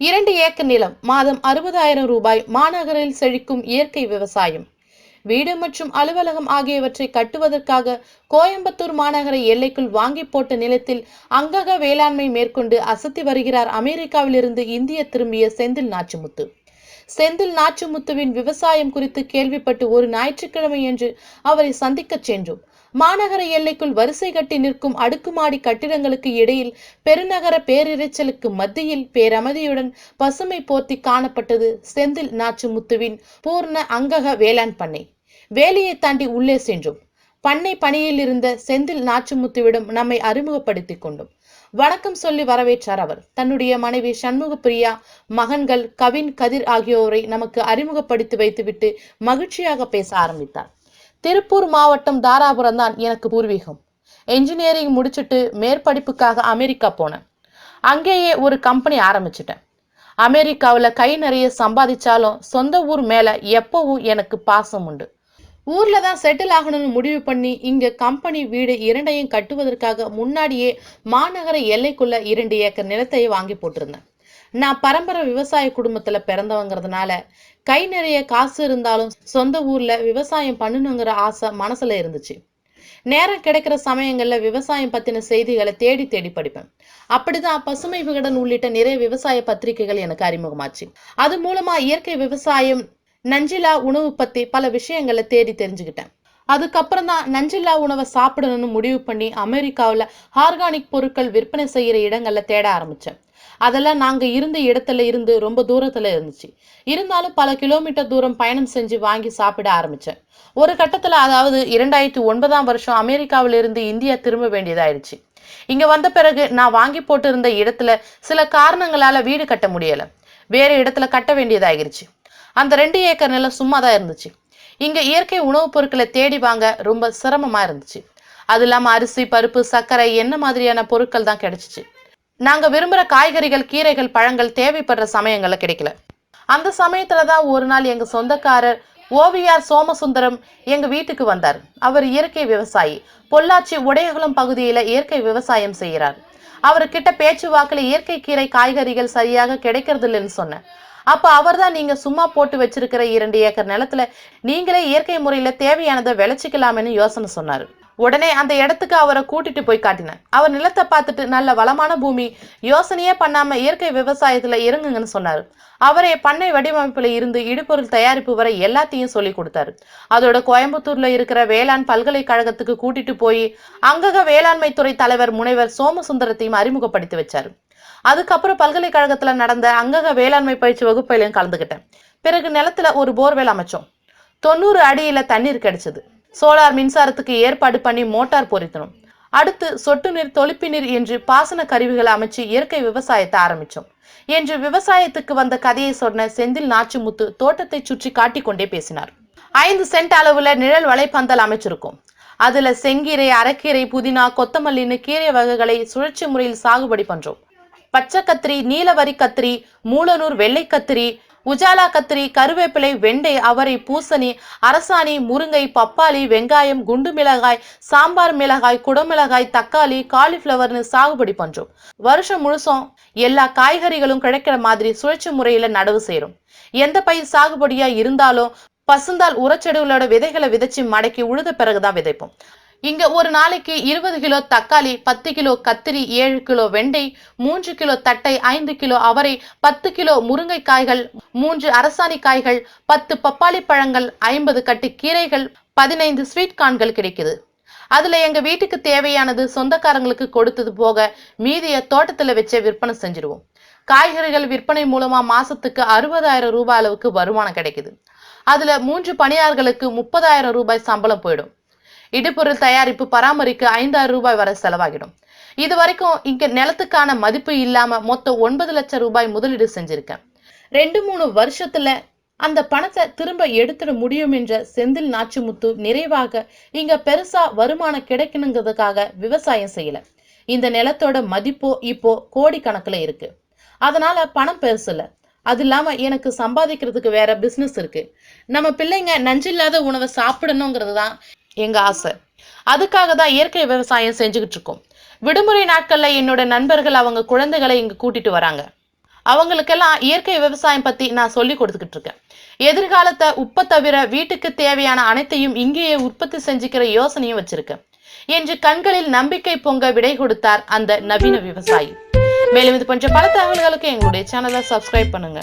இரண்டு ஏக்கர் நிலம் மாதம் அறுபதாயிரம் ரூபாய் மாநகரில் செழிக்கும் இயற்கை விவசாயம். வீடு மற்றும் அலுவலகம் ஆகியவற்றை கட்டுவதற்காக கோயம்புத்தூர் மாநகர எல்லைக்குள் வாங்கி போட்ட நிலத்தில் அங்கக வேளாண்மை மேற்கொண்டு அசத்தி வருகிறார் அமெரிக்காவிலிருந்து இந்திய திரும்பிய செந்தில் நாச்சுமுத்து. செந்தில் நாச்சுமுத்துவின் விவசாயம் குறித்து கேள்விப்பட்டு ஒரு ஞாயிற்றுக்கிழமை என்று அவரை சந்திக்கச் சென்றோம். மாநகர எல்லைக்குள் வரிசை கட்டி நிற்கும் அடுக்குமாடி கட்டிடங்களுக்கு இடையில் பெருநகர பேரிரைச்சலுக்கு மத்தியில் பேரமதியுடன் பசுமை போர்த்தி காணப்பட்டது செந்தில் நாச்சுமுத்துவின் பூர்ண அங்கக வேளாண் பண்ணை. வேலையை தாண்டி உள்ளே சென்றோம். பண்ணை பணியில் இருந்த செந்தில் நாச்சுமுத்துவிடம் நம்மை அறிமுகப்படுத்திக் கொண்டோம். வணக்கம் சொல்லி வரவேற்றார் அவர். தன்னுடைய மனைவி சண்முக பிரியா மகன்கள் கவின் கதிர் ஆகியோரை நமக்கு அறிமுகப்படுத்தி வைத்துவிட்டு மகிழ்ச்சியாக பேச ஆரம்பித்தார். திருப்பூர் மாவட்டம் தாராபுரம் தான் எனக்கு பூர்வீகம். என்ஜினியரிங் முடிச்சுட்டு மேற்படிப்புக்காக அமெரிக்கா போனேன். அங்கேயே ஒரு கம்பெனி ஆரம்பிச்சிட்டேன். அமெரிக்காவில் கை நிறைய சம்பாதிச்சாலும் சொந்த ஊர் மேலே எப்பவும் எனக்கு பாசம் உண்டு. ஊரில் தான் செட்டில் ஆகணும்னு முடிவு பண்ணி இங்கே கம்பெனி வீடு இரண்டையும் கட்டுவதற்காக முன்னாடியே மாநகர எல்லைக்குள்ள இரண்டு ஏக்கர் நிலத்தை வாங்கி போட்டிருந்தேன். நான் பரம்பரை விவசாய குடும்பத்துல பிறந்தவங்கிறதுனால கை நிறைய காசு இருந்தாலும் சொந்த ஊர்ல விவசாயம் பண்ணணுங்கிற ஆசை மனசுல இருந்துச்சு. நேரம் கிடைக்கிற சமயங்கள்ல விவசாயம் பத்தின செய்திகளை தேடி தேடி படிப்பேன். அப்படிதான் பசுமை விகடன் உள்ளிட்ட நிறைய விவசாய பத்திரிகைகள் எனக்கு அறிமுகமாச்சு. அது மூலமா இயற்கை விவசாயம் நஞ்சிலா உணவு பத்தி பல விஷயங்களை தேடி தெரிஞ்சுக்கிட்டேன். அதுக்கப்புறம் தான் நஞ்சில்லா உணவை சாப்பிடணும்னு முடிவு பண்ணி அமெரிக்காவில் ஆர்கானிக் பொருட்கள் விற்பனை செய்கிற இடங்கள்ல தேட ஆரம்பித்தேன் அதெல்லாம் நாங்கள் இருந்த இடத்துல இருந்து ரொம்ப தூரத்தில் இருந்துச்சு. இருந்தாலும் பல கிலோமீட்டர் தூரம் பயணம் செஞ்சு வாங்கி சாப்பிட ஆரம்பித்தேன் ஒரு கட்டத்தில் அதாவது இரண்டாயிரத்தி ஒன்பதாம் வருஷம் அமெரிக்காவிலிருந்து இந்தியா திரும்ப வேண்டியதாயிடுச்சு. இங்கே வந்த பிறகு நான் வாங்கி போட்டிருந்த இடத்துல சில காரணங்களால் வீடு கட்ட முடியலை. வேறு இடத்துல கட்ட வேண்டியதாகிருச்சு. அந்த ரெண்டு ஏக்கர் நிலம் சும்மா தான் இருந்துச்சு. இங்கே இயற்கை உணவுப் பொருட்களை தேடி வாங்க ரொம்ப சிரமமாக இருந்துச்சு. அது இல்லாமல் அரிசி பருப்பு சர்க்கரை என்ன மாதிரியான பொருட்கள் தான் கிடைச்சிச்சு. நாங்கள் விரும்புகிற காய்கறிகள் கீரைகள் பழங்கள் தேவைப்படுற சமயங்களில் கிடைக்கல. அந்த சமயத்தில் தான் ஒரு நாள் எங்கள் சொந்தக்காரர் ஓவியார் சோமசுந்தரம் எங்கள் வீட்டுக்கு வந்தார். அவர் இயற்கை விவசாயி. பொள்ளாச்சி உடையகுளம் பகுதியில் இயற்கை விவசாயம் செய்கிறார் அவர்கிட்ட பேச்சுவாக்கில் இயற்கை கீரை காய்கறிகள் சரியாக கிடைக்கிறது இல்லைன்னு சொன்னேன் அவர் அவர்தான் நீங்கள் சும்மா போட்டு வச்சிருக்கிற இரண்டு ஏக்கர் நிலத்துல நீங்களே இயற்கை முறையில் தேவையானதை விளைச்சிக்கலாம்னு யோசனை சொன்னார். உடனே அந்த இடத்துக்கு அவரை கூட்டிட்டு போய் காட்டினேன். அவர் நிலத்தை பார்த்துட்டு நல்ல வளமான பூமி யோசனையே பண்ணாம இயற்கை விவசாயத்துல இறங்குங்கன்னு சொன்னாரு. அவரே பண்ணை வடிவமைப்புல இருந்து இடுபொருள் தயாரிப்பு வரை எல்லாத்தையும் சொல்லி கொடுத்தாரு. அதோட கோயம்புத்தூர்ல இருக்கிற வேளாண் பல்கலைக்கழகத்துக்கு கூட்டிட்டு போய் அங்கக வேளாண்மை துறை தலைவர் முனைவர் சோமசுந்தரத்தையும் அறிமுகப்படுத்தி வச்சாரு. அதுக்கப்புறம் பல்கலைக்கழகத்துல நடந்த அங்கக வேளாண்மை பயிற்சி வகுப்பிலையும் கலந்துக்கிட்டேன் பிறகு நிலத்துல ஒரு போர்வெல் அமைச்சோம். தொண்ணூறு அடியில தண்ணீர் கிடைச்சது. சோலார் மின்சாரத்துக்கு ஏற்பாடு பண்ணி மோட்டார் பொருத்தணும். அடுத்து சொட்டு நீர் தொளிப்பு நீர் என்று பாசன கருவிகளை அமைச்சு இயற்கை விவசாயத்தை ஆரம்பிச்சோம். என்று விவசாயத்துக்கு வந்த கதையை சொன்ன செந்தில் நாச்சுமுத்து தோட்டத்தை சுற்றி காட்டிக்கொண்டே பேசினார். ஐந்து சென்ட் அளவுல நிழல் வலைப்பந்தல் அமைச்சிருக்கும். அதுல செங்கீரை அரைக்கீரை புதினா கொத்தமல்லின்னு கீரை வகைகளை சுழற்சி முறையில் சாகுபடி பண்றோம். பச்சை கத்திரி நீலவரி கத்திரி மூலனூர் வெள்ளை கத்திரி உஜாலா கத்திரி கருவேப்பிலை வெண்டை அவரை பூசணி அரசாணி முருங்கை பப்பாளி வெங்காயம் குண்டு மிளகாய் சாம்பார் மிளகாய் குடமிளகாய் தக்காளி காலிஃப்ளவர்னு சாகுபடி பண்றோம். வருஷம் முழுசும் எல்லா காய்கறிகளும் கிடைக்கிற மாதிரி சுழற்சி முறையில நடவு செய்யறோம் எந்த பயிர் சாகுபடியா இருந்தாலும் பசுந்தால் உரச்செடிகளோட விதைகளை விதைச்சு மடக்கி உழுத பிறகுதான் விதைப்போம். இங்க ஒரு நாளைக்கு இருபது கிலோ தக்காளி பத்து கிலோ கத்திரி ஏழு கிலோ வெண்டை மூன்று கிலோ தட்டை ஐந்து கிலோ அவரை பத்து கிலோ முருங்கைக்காய்கள் மூன்று அரசாணி காய்கள் பத்து பப்பாளி பழங்கள் ஐம்பது கட்டு கீரைகள் பதினைந்து ஸ்வீட் கார்ன்கள் கிடைக்குது. அதுல எங்க வீட்டுக்கு தேவையானது சொந்தக்காரங்களுக்கு கொடுத்தது போக மீதிய தோட்டத்துல வச்சே விற்பனை செஞ்சிருவோம். காய்கறிகள் விற்பனை மூலமா மாசத்துக்கு அறுபதாயிரம் ரூபாய் அளவுக்கு வருமானம் கிடைக்குது. அதுல மூன்று பணியாளர்களுக்கு முப்பதாயிரம் ரூபாய் சம்பளம் போயிடும். இடுபொருள் தயாரிப்பு பராமரிக்க ஐந்தாயிரம் ரூபாய் வரை செலவாகிடும். இது வரைக்கும் இங்க நிலத்துக்கான மதிப்பு இல்லாம மொத்தம் ஒன்பது லட்சம் ரூபாய் முதலீடு செஞ்சிருக்கேன். ரெண்டு மூணு வருஷத்துல அந்த பணத்தை திரும்ப எடுத்துட முடியும் என்ற செந்தில் நாச்சிமுத்து நிறைவாக இங்க பெருசா வருமானம் கிடைக்கணுங்கிறதுக்காக விவசாயம் செய்யல. இந்த நிலத்தோட மதிப்போ இப்போ கோடிக்கணக்குல இருக்கு. அதனால பணம் பெருசு அது இல்லாம எனக்கு சம்பாதிக்கிறதுக்கு வேற பிசினஸ் இருக்கு. நம்ம பிள்ளைங்க நஞ்சில்லாத உணவை சாப்பிடணுங்கிறது தான் எங்கள் ஆசை. அதுக்காக தான் இயற்கை விவசாயம் செஞ்சுக்கிட்டு இருக்கோம். விடுமுறை நாட்களில் என்னோட நண்பர்கள் அவங்க குழந்தைகளை இங்கே கூட்டிட்டு வராங்க. அவங்களுக்கெல்லாம் இயற்கை விவசாயம் பற்றி நான் சொல்லி கொடுத்துக்கிட்டு இருக்கேன். எதிர்காலத்தை உப்பை தவிர வீட்டுக்கு தேவையான அனைத்தையும் இங்கேயே உற்பத்தி செஞ்சுக்கிற யோசனையும் வச்சிருக்கேன். என்று கண்களில் நம்பிக்கை பொங்க விடை கொடுத்தார் அந்த நவீன விவசாயி. மேலும் இது போன்ற பல தகவல்களுக்கு எங்களுடைய சேனலை சப்ஸ்கிரைப் பண்ணுங்க.